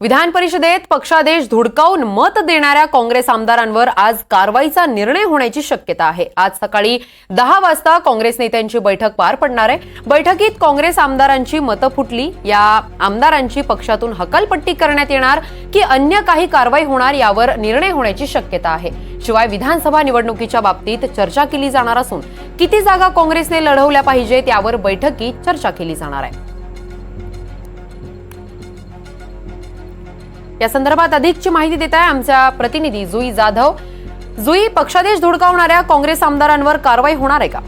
विधान परिषदेत पक्षादेश धुडकावून मत देणाऱ्या काँग्रेस आमदारांवर आज कारवाईचा निर्णय होण्याची शक्यता आहे. आज सकाळी दहा वाजता काँग्रेस नेत्यांची बैठक पार पडणार आहे. बैठकीत काँग्रेस आमदारांची मतं फुटली. या आमदारांची पक्षातून हकालपट्टी करण्यात येणार की अन्य काही कारवाई होणार यावर निर्णय होण्याची शक्यता आहे. शिवाय विधानसभा निवडणुकीच्या बाबतीत चर्चा केली जाणार असून किती जागा काँग्रेसने लढवल्या पाहिजेत यावर बैठकीत चर्चा केली जाणार आहे. या संदर्भात अधिकची माहिती देत आहे आमच्या प्रतिनिधी जुई जाधव. जुई पक्षादेश धुडकावणाऱ्या काँग्रेस आमदारांवर कारवाई होणार आहे का?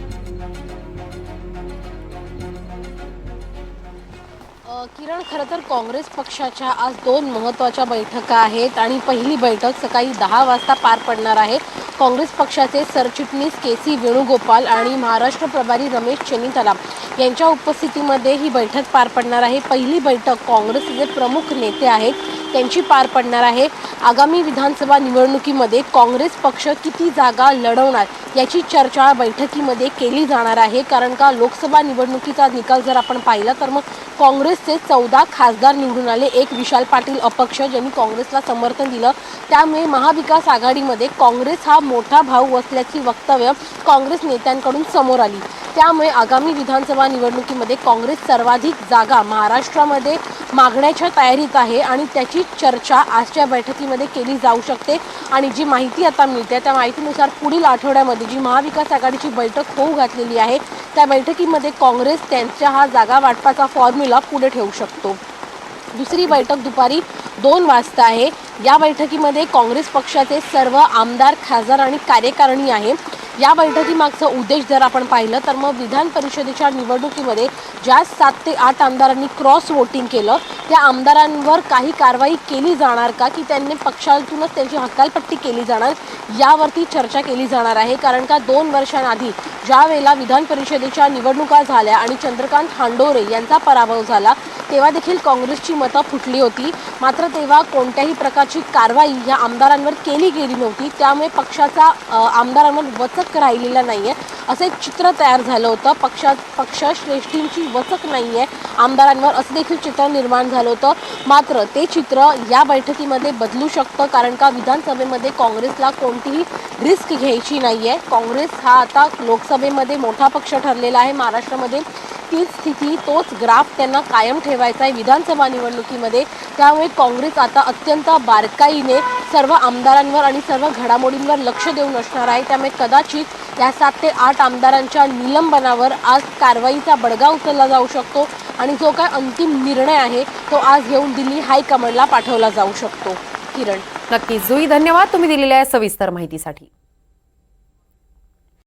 किरण खरं तर काँग्रेस पक्षाच्या आज दोन महत्त्वाच्या बैठका आहेत आणि पहिली बैठक सकाळी दहा वाजता पार पडणार आहे. काँग्रेस पक्षाचे सरचिटणीस के सी वेणुगोपाल आणि महाराष्ट्र प्रभारी रमेश चेन्नीतलाम यांच्या उपस्थितीमध्ये ही बैठक पार पडणार आहे. पहिली बैठक काँग्रेसचे प्रमुख नेते आहेत. त्यांची पार पडणार आहे. आगामी विधानसभा निवडणुकीमध्ये काँग्रेस पक्ष किती जागा लढवणार याची चर्चा बैठकीमध्ये केली जाणार आहे. कारण का लोकसभा निवडणुकीचा निकाल जर आपण पाहिला तर मग काँग्रेसचे चौदा खासदार निवडून आले. एक विशाल पाटील अपक्ष ज्यांनी काँग्रेसला समर्थन दिलं. त्यामुळे महाविकास आघाडीमध्ये काँग्रेस हा मोठा भाऊ असल्याची वक्तव्य काँग्रेस नेत्यांकडून समोर आली. त्यामुळे आगामी विधानसभा निवडणुकीमध्ये काँग्रेस सर्वाधिक जागा महाराष्ट्रामध्ये मागण्याच्या तयारीत आहे आणि त्याची चर्चा आजच्या बैठकीमध्ये केली जाऊ शकते. आणि जी माहिती आता मिळते त्या माहितीनुसार पुढील आठवड्यामध्ये जी महाविकास आघाडीची बैठक होऊ घातलेली आहे त्या बैठकीमध्ये काँग्रेस त्यांच्या हा जागा वाटपाचा फॉर्म्युला पुढे ठेवू शकतो. दुसरी बैठक दुपारी दोन वाजता आहे. या बैठकीमध्ये काँग्रेस पक्षाचे सर्व आमदार खासदार आणि कार्यकारिणी आहे या बैठकीमागचा उद्देश जर आपण पाहिलं तर मग विधान परिषदेच्या निवडणुकीमध्ये ज्या सात ते आठ आमदारांनी क्रॉस वोटिंग केलं त्या आमदारांवर काही कारवाई केली जाणार का? की त्यांनी पक्षातूनच त्यांची हकालपट्टी केली जाणार? यावरती चर्चा केली जाणार आहे. कारण का दोन वर्षांआधी ज्या वेळेला विधान परिषदेच्या निवडणुका झाल्या आणि चंद्रकांत हांडोरे यांचा पराभव झाला तेव्हा देखील काँग्रेसची मतं फुटली होती. मात्र तेव्हा कोणत्याही प्रकारची कारवाई या आमदारांवर केली गेली नव्हती. त्यामुळे पक्षाचा आमदारांवर वचक राहिलेला नाही आहे असं एक चित्र तयार झालं होतं. पक्षा पक्षश्रेष्ठींची वचक नाही आहे आमदारांवर असं देखील चित्र निर्माण झालं होतं. मात्र ते चित्र या बैठकीमध्ये बदलू शकतं कारण का विधानसभेमध्ये काँग्रेसला कोणतीही रिस्क घ्यायची नाही आहे काँग्रेस हा आता लोकसभेमध्ये मोठा पक्ष ठरलेला आहे. महाराष्ट्रामध्ये तीच स्थिती तोच ग्राफ त्यांना कायम ठेवायचा आहे विधानसभा निवडणुकीमध्ये. त्यामुळे काँग्रेस आता अत्यंत बारकाईने सर्व आमदारांवर आणि सर्व घडामोडींवर लक्ष देऊन असणार आहे. त्यामुळे कदाचित या सात ते आठ आमदारांच्या निलंबनावर आज कारवाईचा बडगा उचलला जाऊ शकतो आणि जो काय अंतिम निर्णय आहे तो आज घेऊन दिल्ली हायकमांडला पाठवला जाऊ शकतो. किरण. नक्कीच. जुई धन्यवाद. तुम्ही दिलेल्या सविस्तर माहितीसाठी.